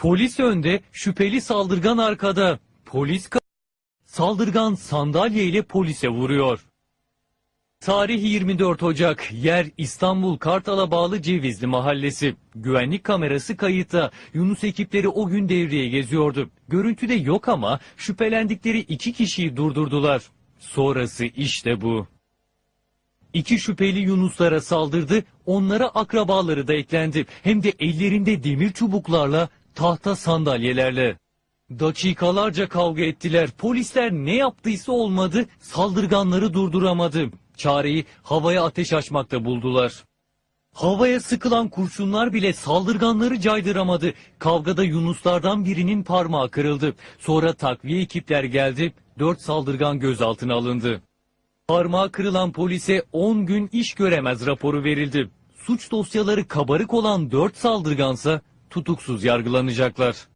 Polis önde, şüpheli saldırgan arkada. Polis ka- saldırgan sandalye ile polise vuruyor. Tarih 24 Ocak, yer İstanbul Kartal'a bağlı Cevizli Mahallesi. Güvenlik kamerası kayıtta. Yunus ekipleri o gün devreye geziyordu. Görüntüde yok ama şüphelendikleri iki kişiyi durdurdular. Sonrası işte bu. İki şüpheli Yunuslara saldırdı, onlara akrabaları da eklendi. Hem de ellerinde demir çubuklarla, tahta sandalyelerle. Dakikalarca kavga ettiler. Polisler ne yaptıysa olmadı, saldırganları durduramadı. Çareyi havaya ateş açmakta buldular. Havaya sıkılan kurşunlar bile saldırganları caydıramadı. Kavgada Yunuslardan birinin parmağı kırıldı. Sonra takviye ekipler geldi, dört saldırgan gözaltına alındı. Parmağı kırılan polise 10 gün iş göremez raporu verildi. Suç dosyaları kabarık olan 4 saldırgansa tutuksuz yargılanacaklar.